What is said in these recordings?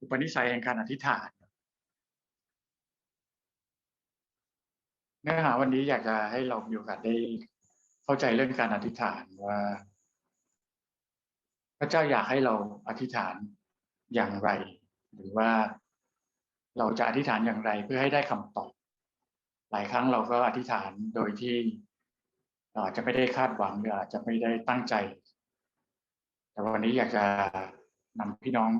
อุปนิสัยแห่งการอธิษฐาน เนื้อหาวันนี้อยากจะให้เรามีโอกาสได้เข้าใจเรื่องการอธิษฐานว่า พระเจ้าอยากให้เราอธิษฐานอย่างไร หรือว่าเราจะอธิษฐานอย่างไรเพื่อให้ได้คำตอบ หลายครั้งเราก็อธิษฐานโดยที่อาจจะไม่ได้คาดหวังหรืออาจจะไม่ได้ตั้งใจ แต่วันนี้อยากจะนำพี่น้อง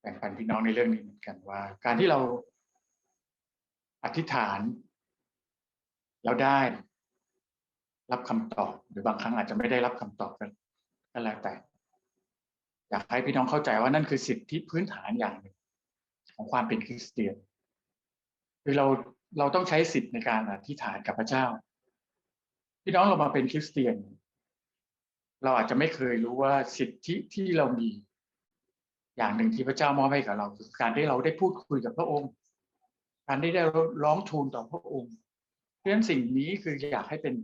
แบ่งปันพี่น้องในเรื่องนี้เหมือนกันว่า การที่เราอธิษฐาน แล้วได้รับคำตอบ หรือบางครั้งอาจจะไม่ได้รับคำตอบกันก็แล้วแต่ อยากให้พี่น้องเข้าใจว่านั่นคือสิทธิพื้นฐานอย่างหนึ่งของความเป็นคริสเตียน คือเราเราต้องใช้สิทธิ์ในการอธิษฐานกับพระเจ้า พี่น้องเรามาเป็นคริสเตียน เราอาจจะไม่เคยรู้ว่าสิทธิที่เรามี อย่างหนึ่งที่พระเจ้ามอบให้กับเราคือการที่เราได้พูดคุยกับพระองค์ การที่ได้ร้องทูลต่อพระองค์เพราะฉะนั้นสิ่งนี้คืออยากให้เป็น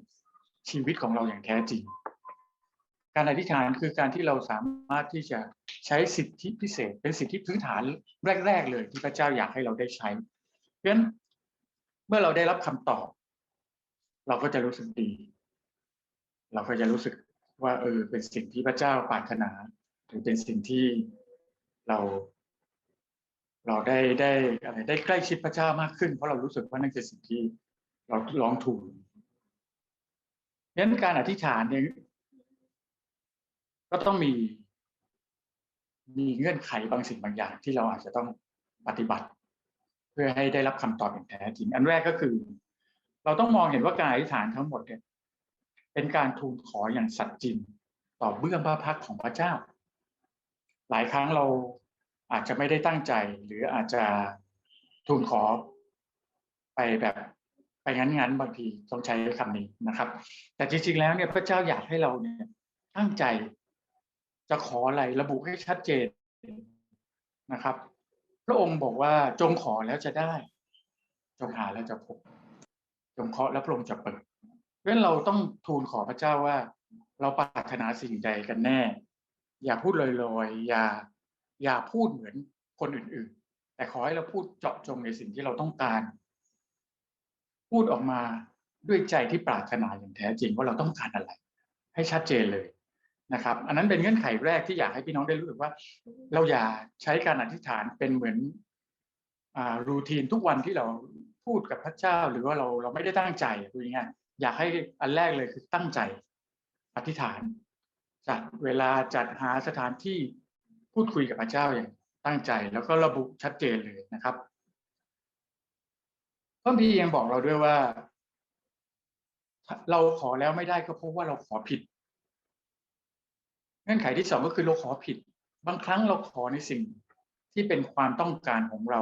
ชีวิตของเราอย่างแท้จริง การอธิษฐานคือการที่เราสามารถที่จะใช้สิทธิพิเศษ เป็นสิทธิพื้นฐานแรก ๆ เลย ที่พระเจ้าอยากให้เราได้ใช้ เพราะฉะนั้นเมื่อเราได้รับคำตอบ เราก็จะรู้สึกดี เราก็จะรู้สึกว่าเออเป็นสิ่งที่พระเจ้าปรารถนา หรือเป็นสิ่งที่ เรา เราได้ได้อะไรได้ใกล้ชิดพระเจ้ามากขึ้น เพราะเรารู้สึกว่านั่นคือสิ่งที่เราร้องทูลเพราะฉะนั้นการอธิษฐานเนี่ยก็ต้องมี มีเงื่อนไขบางสิ่งบางอย่าง ที่เราอาจจะต้องปฏิบัติ เพื่อให้ได้รับคำตอบอย่างแท้จริง อันแรกก็คือ เราต้องมองเห็นว่าการอธิษฐานทั้งหมดเนี่ยเป็นการทูลขออย่างสัตย์จริง ต่อเบื้องพระพักของพระเจ้า หลายครั้งเราอาจจะไม่ได้ตั้งใจ หรืออาจจะทูลขอไปแบบไปงั้นๆบางทีต้องใช้คำนี้นะครับ แต่จริงๆแล้วเนี่ยพระเจ้าอยากให้เราเนี่ยตั้งใจจะขออะไรระบุให้ชัดเจนนะครับ พระองค์บอกว่าจงขอแล้วจะได้ จงหาแล้วจะพบ จงเคาะแล้วพระองค์จะเปิดเพราะฉะนั้นเราต้องทูลขอพระเจ้าว่า เราปรารถนาสิ่งใดกันแน่ อย่าพูดลอยๆ อย่า อย่าพูดเหมือนคนอื่นๆ แต่ขอให้เราพูดเจาะจงในสิ่งที่เราต้องการ พูดออกมาด้วยใจที่ปรารถนาอย่างแท้จริงว่าเราต้องการอะไร ให้ชัดเจนเลยนะครับ อันนั้นเป็นเงื่อนไขแรกที่อยากให้พี่น้องได้รู้สึกว่า เราอย่าใช้การอธิษฐานเป็นเหมือนอ่ารูทีนทุกวันที่เราพูดกับพระเจ้า หรือว่าเราเราไม่ได้ตั้งใจพูดง่ายๆอยากให้อันแรกเลยคือตั้งใจอธิษฐาน จัดเวลาจัดหาสถานที่พูดคุยกับพระเจ้าอย่างตั้งใจแล้วก็ระบุชัดเจนเลยนะครับพระพียังบอกเราด้วยว่า เราขอแล้วไม่ได้ก็เพราะว่าเราขอผิด เงื่อนไขที่สองก็คือเราขอผิด บางครั้งเราขอในสิ่งที่เป็นความต้องการของเรา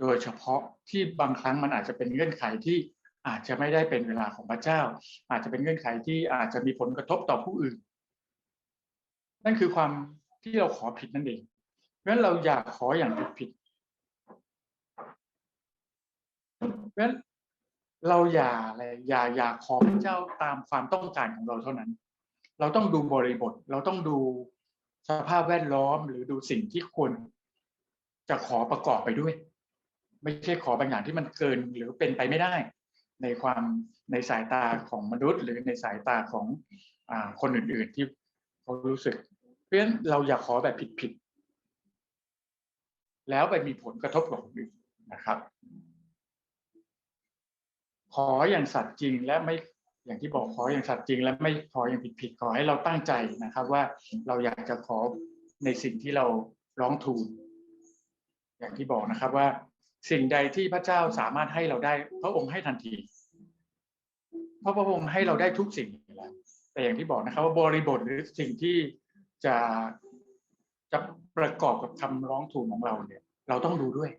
โดยเฉพาะที่บางครั้งมันอาจจะเป็นเงื่อนไขที่ อาจจะไม่ได้เป็นเวลาของพระเจ้า อาจจะเป็นเงื่อนไขที่อาจจะมีผลกระทบต่อผู้อื่น นั่นคือความที่เราขอผิดนั่นเองเพราะฉะนั้นเราอยากขออย่างผิดผิดเพราะฉะนั้นเราอย่าอะไรอย่าอย่าขอพระเจ้าตามความต้องการของเราเท่านั้น เราต้องดูบริบท เราต้องดูสภาพแวดล้อมหรือดูสิ่งที่ควรจะขอประกอบไปด้วย ไม่ใช่ขอบางอย่างที่มันเกินหรือเป็นไปไม่ได้ ในความในสายตาของมนุษย์ หรือในสายตาของอคนอื่น ๆ ที่เขารู้สึก เพราะฉะนั้นเราอย่าขอแบบผิดๆแล้วไปมีผลกระทบกับคนอื่นนะครับ ขออย่างสัตย์จริงและไม่อย่างที่บอกขออย่างสัตย์จริง และไม่ขออย่างผิดๆขอให้เราตั้งใจนะครับ ว่าเราอยากจะขอในสิ่งที่เราร้องทูลอย่างที่บอกนะครับว่า สิ่งใดที่พระเจ้าสามารถให้เราได้ พระองค์ให้ทันที เพราะพระองค์ให้เราได้ทุกสิ่งแล้วแต่อย่างที่บอกนะครับว่าบริบทหรือสิ่งที่จะจะประกอบกับคำร้องทูลของเราเนี่ย เราต้องดูด้วย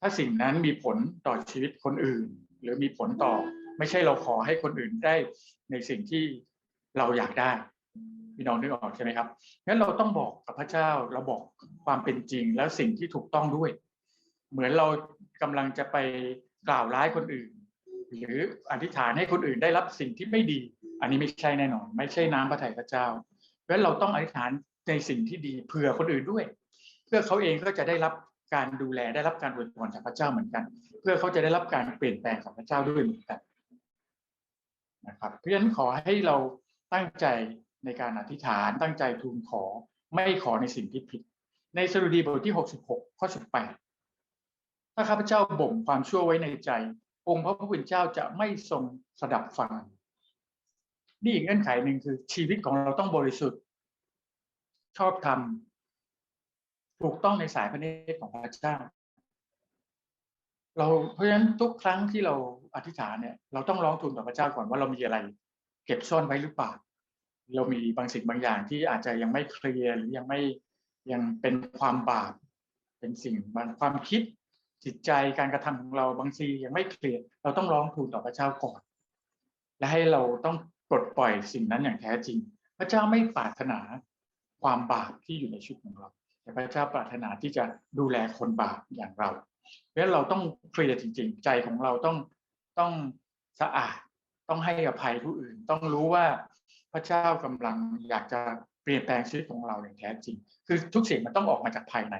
ถ้าสิ่งนั้นมีผลต่อชีวิตคนอื่น หรือมีผลต่อ ไม่ใช่เราขอให้คนอื่นได้ในสิ่งที่เราอยากได้ พี่น้องนึกออกใช่ไหมครับงั้นเราต้องบอกกับพระเจ้าเราบอกความเป็นจริงแล้วสิ่งที่ถูกต้องด้วย เหมือนเรากำลังจะไปกล่าวร้ายคนอื่น หรืออธิษฐานให้คนอื่นได้รับสิ่งที่ไม่ดี อันนี้ไม่ใช่แน่นอน ไม่ใช่น้ำพระทัยพระเจ้าเพราะฉะนั้นเราต้องอธิษฐานในสิ่งที่ดีเผื่อคนอื่นด้วย เพื่อเขาเองก็จะได้รับการดูแลได้รับการอวยพรจากพระเจ้าเหมือนกัน เพื่อเขาจะได้รับการเปลี่ยนแปลงของพระเจ้าด้วยเหมือนกันนะครับเพราะฉะนั้นขอให้เราตั้งใจ ในการอธิษฐานตั้งใจทูลขอไม่ขอในสิ่งที่ผิด ในสรุดีบทที่ 66 ข้อ 18 ถ้าข้าพเจ้าบ่มความชั่วไว้ในใจ องค์พระผู้เป็นเจ้าจะไม่ทรงสดับฟัง นี่อีกเงื่อนไขหนึ่งคือชีวิตของเราต้องบริสุทธิ์ ชอบธรรมถูกต้องในสายพระเนตรของพระเจ้า เราเพราะฉะนั้นทุกครั้งที่เราอธิษฐานเนี่ย เราต้องร้องทูลต่อพระเจ้าก่อนว่าเรามีอะไร เก็บซ่อนไว้หรือเปล่า เรามีบางสิ่งบางอย่างที่อาจจะยังไม่เคลียร์หรือยังไม่ยังเป็นความบาปเป็นสิ่งบางความคิดจิตใจการกระทำของเราบางทียังไม่เคลียร์เราต้องร้องทูลต่อพระเจ้าก่อน และให้เราต้องปลดปล่อยสิ่งนั้นอย่างแท้จริง พระเจ้าไม่ปรารถนาความบาปที่อยู่ในชีวิตของเรา แต่พระเจ้าปรารถนาที่จะดูแลคนบาปอย่างเราเพราะฉะนั้นเราต้องเคลียร์จริง ๆ ใจของเราต้องต้องสะอาดต้องให้อภัยผู้อื่น ต้องรู้ว่า พระเจ้ากำลังอยากจะเปลี่ยนแปลงชีวิตของเราอย่างแท้จริง คือทุกสิ่งมันต้องออกมาจากภายใน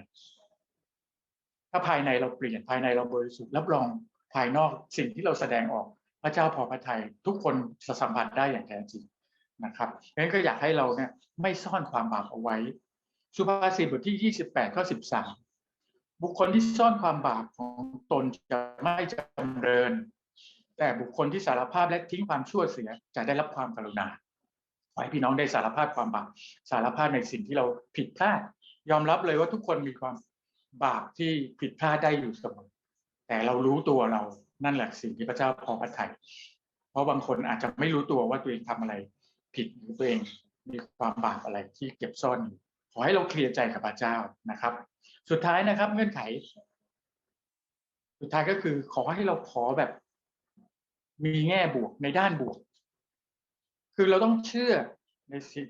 ถ้าภายในเราเปลี่ยนภายในเราบริสุทธิ์รับรองภายนอกสิ่งที่เราแสดงออกพระเจ้าพอพระทัยทุกคนจะสัมผัสได้อย่างแท้จริงนะครับเพราะฉะนั้นก็อยากให้เราเนี่ยไม่ซ่อนความบาปเอาไว้ สุภาษิตบทที่ 28ข้อ13 บุคคลที่ซ่อนความบาปของตนจะไม่จำเริญ แต่บุคคลที่สารภาพและทิ้งความชั่วเสียจะได้รับความกรุณา ให้พี่น้องได้สารภาพความบาปสารภาพในสิ่งที่เราผิดพลาด ยอมรับเลยว่าทุกคนมีความบาปที่ผิดพลาดได้อยู่เสมอแต่เรารู้ตัวเรานั่นแหละสิ่งที่พระเจ้าพอพระทัยเพราะบางคนอาจจะไม่รู้ตัวว่าตัวเองทำอะไร ผิดหรือตัวเองมีความบาปอะไรที่เก็บซ่อนอยู่ขอให้เราเคลียร์ใจกับพระเจ้านะครับ สุดท้ายนะครับ เงื่อนไข สุดท้ายก็คือขอให้เราขอแบบ มีแง่บวกในด้านบวก คือเราต้องเชื่อในสิ่ง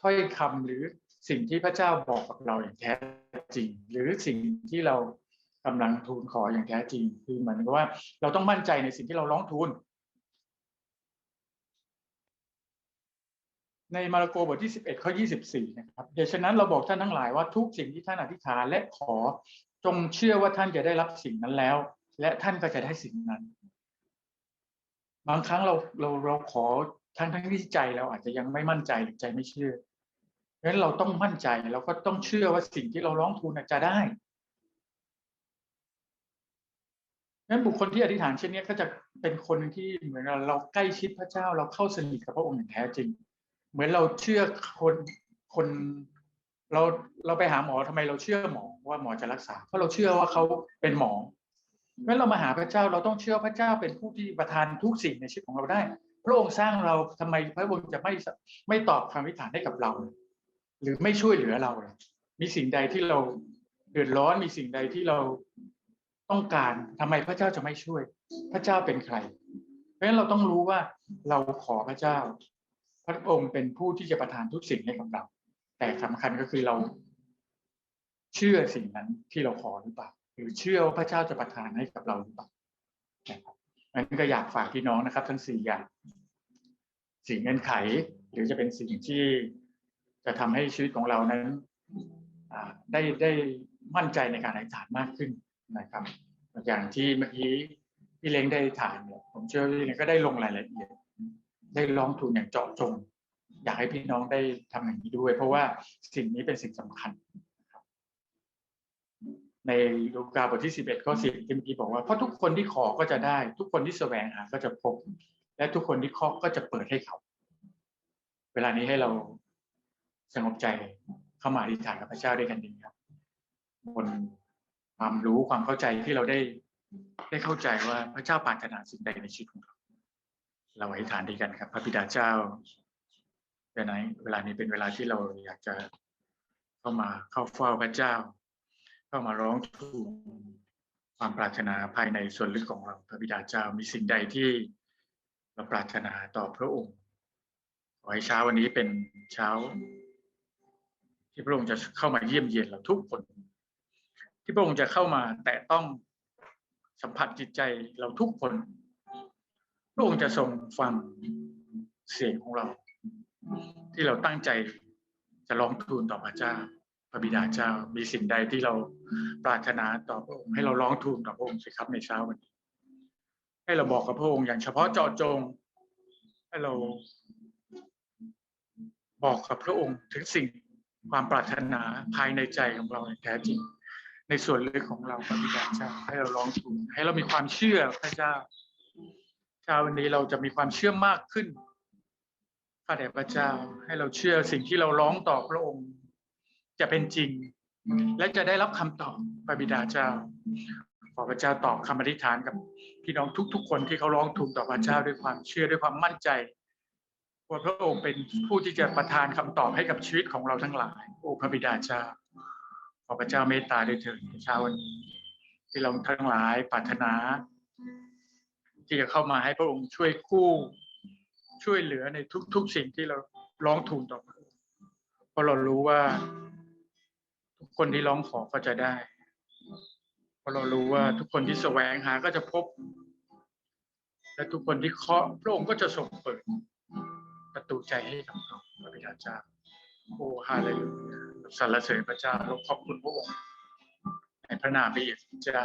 ถ้อยคำหรือสิ่งที่พระเจ้าบอกกับเราอย่างแท้จริง หรือสิ่งที่เรากำลังทูลขออย่างแท้จริง คือเหมือนกับว่าเราต้องมั่นใจในสิ่งที่เราร้องทูลในมาระโกบทที่ 11ข้อ24 นะครับดังฉะนั้นเราบอกท่านทั้งหลายว่าทุกสิ่งที่ท่านอธิษฐานและขอจงเชื่อว่าท่านจะได้รับสิ่งนั้นแล้ว และท่านก็จะได้สิ่งนั้น บางครั้งเราเราเราขอ ทั้งทั้งที่ใจเราอาจจะยังไม่มั่นใจหรือใจไม่เชื่อเพราะฉะนั้นเราต้องมั่นใจเราก็ต้องเชื่อว่าสิ่งที่เราร้องทูลจะได้นั้นบุคคลที่อธิษฐานเช่นนี้ก็จะเป็นคนที่เหมือนเราใกล้ชิดพระเจ้าเราเข้าสนิทกับพระองค์อย่างแท้จริง เหมือนเราเชื่อคนคนเราเราไปหาหมอทำไมเราเชื่อหมอว่าหมอจะรักษา เพราะเราเชื่อว่าเขาเป็นหมอเมื่อเรามาหาพระเจ้าเราต้องเชื่อพระเจ้าเป็นผู้ที่ประทานทุกสิ่งในชีวิตของเราได้ พระองค์สร้างเราทำไมพระองค์จะไม่ไม่ตอบคำวิถานให้กับเรา หรือไม่ช่วยเหลือเรามีสิ่งใดที่เราเดือดร้อนมีสิ่งใดที่เราต้องการทำไมพระเจ้าจะไม่ช่วย พระเจ้าเป็นใคร เพราะฉะนั้นเราต้องรู้ว่าเราขอพระเจ้า พระองค์เป็นผู้ที่จะประทานทุกสิ่งให้กับเรา แต่สำคัญก็คือเราเชื่อสิ่งนั้นที่เราขอหรือเปล่า หรือเชื่อว่าพระเจ้าจะประทานให้กับเราหรือเปล่านะครับ นั้นก็อยากฝากพี่น้องนะครับ ทั้งสี่อย่างสิ่งเงื่อนไข หรือจะเป็นสิ่งที่จะทำให้ชีวิตของเรานั้นได้ได้มั่นใจในการอธิษฐานมากขึ้นนะครับอย่างที่เมื่อกี้พี่เล้งได้ถ่ายเนี่ยผมเชื่อว่าพี่เล้งก็ได้ลงรายละเอียด ได้ลองทุนอย่างเจาะจง อยากให้พี่น้องได้ทำอย่างนี้ด้วย เพราะว่าสิ่งนี้เป็นสิ่งสำคัญ ในลูกาบทที่สิบเอ็ดข้อสิบที่เมื่อกี้บอกว่าเพราะทุกคนที่ขอก็จะได้ ทุกคนที่แสวงหาก็จะพบ และทุกคนที่เคาะก็จะเปิดให้เขา เวลานี้ให้เราสงบใจเข้ามาอธิษฐานกับพระเจ้าด้วยกันดีครับบนความรู้ความเข้าใจที่เราได้ได้เข้าใจว่าพระเจ้าปรารถนาสิ่งใดในชีวิตของเรา เราอธิษฐานดีกันครับ พระบิดาเจ้าเวลานี้เวลานี้เป็นเวลาที่เราอยากจะเข้ามาเข้าเฝ้าพระเจ้า เข้ามาร้องทูลความปรารถนาภายในส่วนลึกของเราพระบิดาเจ้ามีสิ่งใดที่เราปรารถนาต่อพระองค์ขอให้เช้าวันนี้เป็นเช้า ที่พระองค์จะเข้ามาเยี่ยมเยียนเราทุกคน ที่พระองค์จะเข้ามาแต่ต้องสัมผัสจิตใจเราทุกคน พระองค์จะทรงฟังเสียงของเรา ที่เราตั้งใจจะร้องทูลต่อพระเจ้า พระบิดาเจ้ามีสิ่งใดที่เราปรารถนาต่อพระองค์ให้เราร้องทูลต่อพระองค์สิครับในเช้าวันนี้ ให้เราบอกกับพระองค์อย่างเฉพาะเจาะจง ให้เราบอกกับพระองค์ถึงสิ่งความปรารถนาภายในใจของเราแท้จริง ในส่วนลึกของเราพระบิดาเจ้าให้เราร้องทูลให้เรามีความเชื่อพระเจ้าเช้าวันนี้เราจะมีความเชื่อมากขึ้นข้าแต่พระเจ้าให้เราเชื่อสิ่งที่เราร้องต่อพระองค์ จะเป็นจริง และจะได้รับคำตอบพระบิดาเจ้า ขอพระเจ้าตอบคำอธิษฐานกับพี่น้องทุก ๆ คนที่เขาร้องทูลต่อพระเจ้าด้วยความเชื่อด้วยความมั่นใจว่าพระองค์เป็นผู้ที่จะประทานคำตอบให้กับชีวิตของเราทั้งหลาย โอ้พระบิดาเจ้า ขอพระเจ้าเมตตาด้วยเถิดเช้าวันนี้ที่เราทั้งหลายปรารถนา ที่จะเข้ามาให้พระองค์ช่วยกู้ ช่วยเหลือในทุก ๆ สิ่งที่เราร้องทูลต่อพระองค์เพราะเรารู้ว่า คนที่ร้องขอก็จะได้เพราะเรารู้ว่าทุกคนที่แสวงหาก็จะพบ และทุกคนที่เคาะพระองค์ก็จะทรงเปิด ประตูใจให้กับเราพระบิดาเจ้าโอ้ฮาเลลูยาสรรเสริญพระเจ้าเราขอบคุณพระองค์ในพระนามพระเยซูเจ้า